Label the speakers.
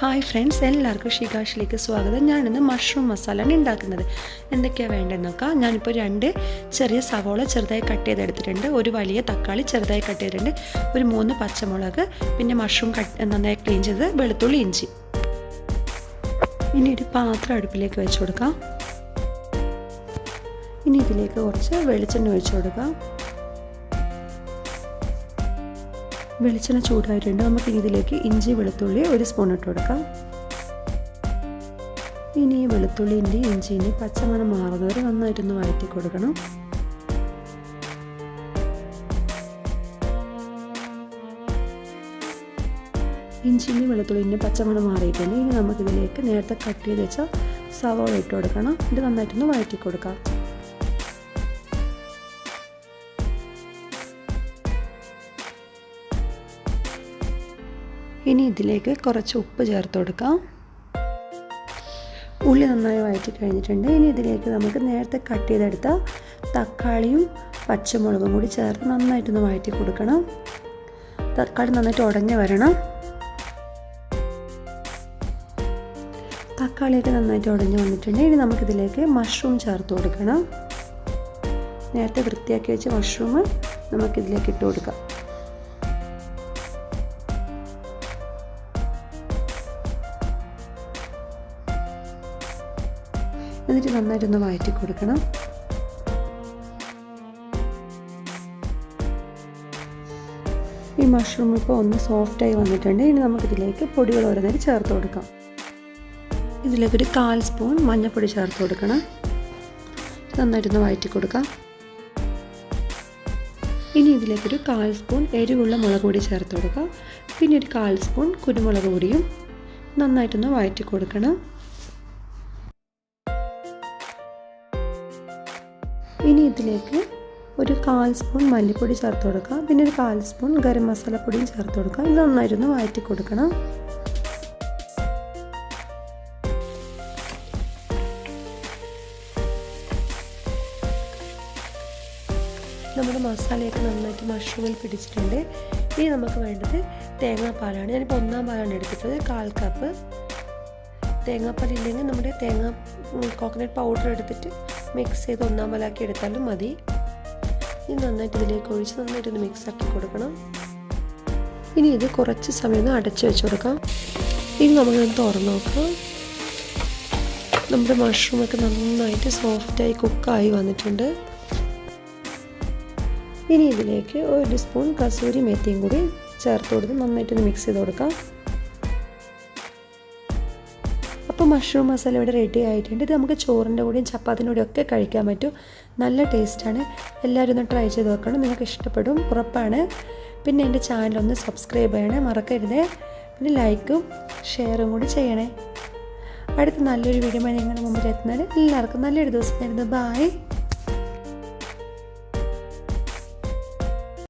Speaker 1: Hi friends എല്ലാവർക്കും ഷികാഷിലേക്ക് സ്വാഗതം. ഞാനിന്ന് മഷ്റൂം മസാലയാണ് ഉണ്ടാക്കുന്നത് എന്തൊക്കെയാണ് വേണ്ടതെന്ന് നോക്കാം. ഞാനിപ്പോൾ രണ്ട് ചെറിയ സവോള ചെറുതായി കട്ട് ചെയ്തെടുത്തിട്ടുണ്ട്. ഒരു വലിയ തക്കാളി ചെറുതായി കട്ട് ചെയ്തിട്ടുണ്ട്. ഒരു മൂന്ന് പച്ചമുളക് പിന്നെ മഷ്റൂം കട്ട് നന്നായി ക്ലീൻ ചെയ്ത് വെളുത്തുള്ളി ഇഞ്ചി. ഇനി ഒരു പാത്രം അടുപ്പിലേക്ക് വെച്ച് കൊടുക്കാം. ഇനി ഇതിലേക്ക് കുറച്ച് വെളിച്ചെണ്ണ ഒഴിച്ചു കൊടുക്കാം. വെളിച്ചെണ്ണ ചൂടായിട്ടുണ്ട്. നമുക്ക് ഇതിലേക്ക് ഇഞ്ചി വെളുത്തുള്ളി ഒരു സ്പൂൺ ഇട്ട് കൊടുക്കാം. ഇനി ഈ വെളുത്തുള്ളിന്റെ ഇഞ്ചിന്റെ പച്ചമണം മാറുന്നവർ നന്നായിട്ടൊന്ന് വഴറ്റി കൊടുക്കണം. ഇഞ്ചിന്റെ വെളുത്തുള്ളിന്റെ പച്ചമണം മാറിയിട്ടുണ്ട്. ഇനി നമുക്കിതിലേക്ക് നേരത്തെ കട്ട് ചെയ്ത് വെച്ച സവോള ഇട്ട് കൊടുക്കണം. ഇത് നന്നായിട്ടൊന്ന് വഴറ്റി കൊടുക്കാം. ഇനി ഇതിലേക്ക് കുറച്ച് ഉപ്പ് ചേർത്ത് കൊടുക്കാം. ഉള്ളി നന്നായി വഴറ്റി കഴിഞ്ഞിട്ടുണ്ട്. ഇനി ഇതിലേക്ക് നമുക്ക് നേരത്തെ കട്ട് ചെയ്തെടുത്ത തക്കാളിയും പച്ചമുളകും കൂടി ചേർത്ത് നന്നായിട്ടൊന്ന് വഴറ്റി കൊടുക്കണം. തക്കാളി നന്നായിട്ട് ഉടഞ്ഞു വരണം. തക്കാളിയൊക്കെ നന്നായിട്ട് ഉടഞ്ഞു വന്നിട്ടുണ്ട്. ഇനി നമുക്കിതിലേക്ക് മഷ്റൂം ചേർത്ത് കൊടുക്കണം. നേരത്തെ വൃത്തിയാക്കി വെച്ച മഷ്റൂം നമുക്കിതിലേക്ക് ഇട്ട് കൊടുക്കാം. എന്നിട്ട് നന്നായിട്ടൊന്ന് വഴറ്റി കൊടുക്കണം. ഈ മഷ്റൂം ഇപ്പോൾ ഒന്ന് സോഫ്റ്റായി വന്നിട്ടുണ്ട്. ഇനി നമുക്കിതിലേക്ക് പൊടികൾ ഓരോന്നേരം ചേർത്ത് കൊടുക്കാം. ഇതിലേക്കൊരു കാൽ സ്പൂൺ മഞ്ഞൾപ്പൊടി ചേർത്ത് കൊടുക്കണം. നന്നായിട്ടൊന്ന് വഴറ്റി കൊടുക്കാം. ഇനി ഇതിലേക്കൊരു കാൽ സ്പൂൺ എരിവുള്ള മുളക് പൊടി ചേർത്ത് കൊടുക്കാം. പിന്നെ ഒരു കാൽ സ്പൂൺ കുരുമുളക് പൊടിയും നന്നായിട്ടൊന്ന് വഴറ്റി കൊടുക്കണം. ഇനി ഇതിലേക്ക് ഒരു കാൽ സ്പൂൺ മല്ലിപ്പൊടി ചേർത്ത് കൊടുക്കുക. പിന്നെ ഒരു കാൽ സ്പൂൺ ഗരം മസാലപ്പൊടിയും ചേർത്ത് കൊടുക്കുക. ഇത് നന്നായിരുന്നു വഴറ്റി കൊടുക്കണം. നമ്മുടെ മസാലയൊക്കെ നന്നായിട്ട് മഷ്റൂമിൽ പിടിച്ചിട്ടുണ്ട്. ഇനി നമുക്ക് വേണ്ടത് തേങ്ങാപ്പാലാണ്. ഞാനിപ്പോൾ ഒന്നാം പാലാണ് എടുത്തിട്ടത് കാൽ കപ്പ് തേങ്ങാപ്പാൽ ഇല്ലെങ്കിൽ നമ്മുടെ തേങ്ങ കോക്കനട്ട് പൗഡർ എടുത്തിട്ട് മിക്സ് ചെയ്ത് ഒന്നാം പാലാക്കി എടുത്താലും മതി. ഇനി നന്നായിട്ട് ഇതിലേക്ക് ഒഴിച്ച് നന്നായിട്ടൊന്ന് മിക്സ് ആക്കി കൊടുക്കണം. ഇനി ഇത് കുറച്ച് സമയം ഒന്ന് അടച്ചു വെച്ച് കൊടുക്കാം. ഇനി നമുക്കൊന്ന് തുറന്ന് നോക്കാം. നമ്മുടെ മഷ്റൂമൊക്കെ നന്നായിട്ട് സോഫ്റ്റായി കുക്കായി വന്നിട്ടുണ്ട്. ഇനി ഇതിലേക്ക് ഒരു സ്പൂൺ കസൂരി മേത്തിയും കൂടി ചേർത്ത് കൊടുത്ത് നന്നായിട്ടൊന്ന് മിക്സ് ചെയ്ത് കൊടുക്കാം. അപ്പോൾ മഷ്റൂം മസാല ഇവിടെ റെഡി ആയിട്ടുണ്ട്. ഇത് നമുക്ക് ചോറിന്റെ കൂടെയും ചപ്പാത്തിന്റെ കൂടെയും ഒക്കെ കഴിക്കാൻ പറ്റും. നല്ല ടേസ്റ്റാണ് എല്ലാവരും ഒന്ന് ട്രൈ ചെയ്ത് നോക്കണം. നിങ്ങൾക്ക് ഇഷ്ടപ്പെടും. ഉറപ്പാണ്. പിന്നെ എന്റെ ചാനലൊന്ന് സബ്സ്ക്രൈബ് ചെയ്യണേ. മറക്കരുതേ. പിന്നെ ലൈക്കും ഷെയറും കൂടി ചെയ്യണേ. അടുത്ത നല്ലൊരു വീഡിയോ നിങ്ങളുടെ മുമ്പിൽ എത്തുന്നതിന് എല്ലാവർക്കും നല്ലൊരു ദിവസം തരുന്നത്. ബായ്